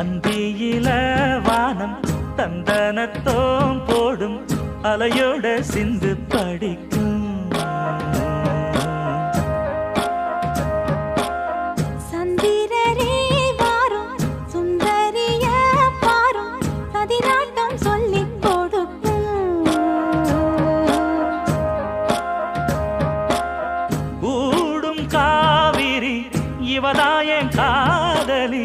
அந்தியில வானம் தந்தனத்தோம் போடும் அலையோட சிந்து படிக்கும். காவிரி இவதாயன் காதலி.